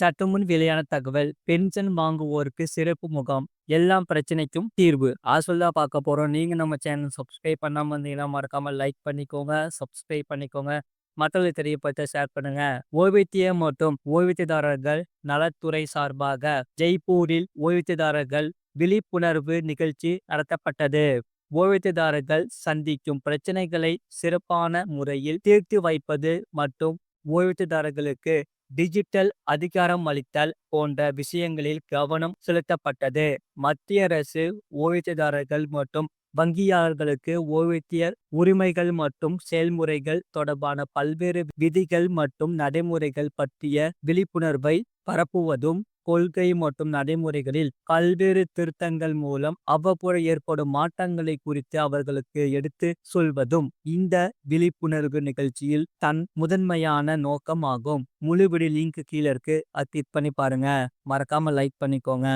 சற்றுமுன் வெளியான தகவல் பென்ஷன் வாங்குவோருக்கு சிறப்பு முகாம் எல்லாம் பிரச்சனைக்கும் தீர்வு. ஆசல் தான் பார்க்க போறோம். நீங்க நம்ம சேனல் சப்ஸ்கிரைப் பண்ணாம இருந்தீங்கன்னா மறக்காம லைக் பண்ணிக்கோங்க சப்ஸ்கிரைப் பண்ணிக்கோங்க. மற்றவர்கள் தெரியப்படுத்த ஷேர் பண்ணுங்க. ஓய்வூதியம் மற்றும் ஓய்வூதியதாரர்கள் நலத்துறை சார்பாக ஜெய்ப்பூரில் ஓய்வூதியதாரர்கள் விழிப்புணர்வு நிகழ்ச்சி நடத்தப்பட்டது. ஓய்வூதியதாரர்கள் சந்திக்கும் பிரச்சனைகளை சிறப்பான முறையில் தீர்த்து வைப்பது மற்றும் ஓய்வூதியதாரர்களுக்கு டிஜிட்டல் அதிகாரம் அளித்தல் போன்ற விஷயங்களில் கவனம் செலுத்தப்பட்டது. மத்திய அரசு ஓய்வூதியதாரர்கள் மற்றும் வங்கியாளர்களுக்கு ஓய்வூதியர் உரிமைகள் மற்றும் செயல்முறைகள் தொடர்பான பல்வேறு விதிகள் மற்றும் நடைமுறைகள் பற்றிய விழிப்புணர்வை பரப்புவதும் கொள்கை மற்றும் நடைமுறைகளில் பல்வேறு திருத்தங்கள் மூலம் அவ்வப்போது ஏற்படும் மாற்றங்களை குறித்து அவர்களுக்கு எடுத்து சொல்வதும் இந்த விழிப்புணர்வு நிகழ்ச்சியில் தன் முதன்மையான நோக்கம் ஆகும் முழு லிங்க் கீழே இருக்கு. அது கிளிக் பண்ணி பாருங்க. மறக்காம லைக் பண்ணிக்கோங்க.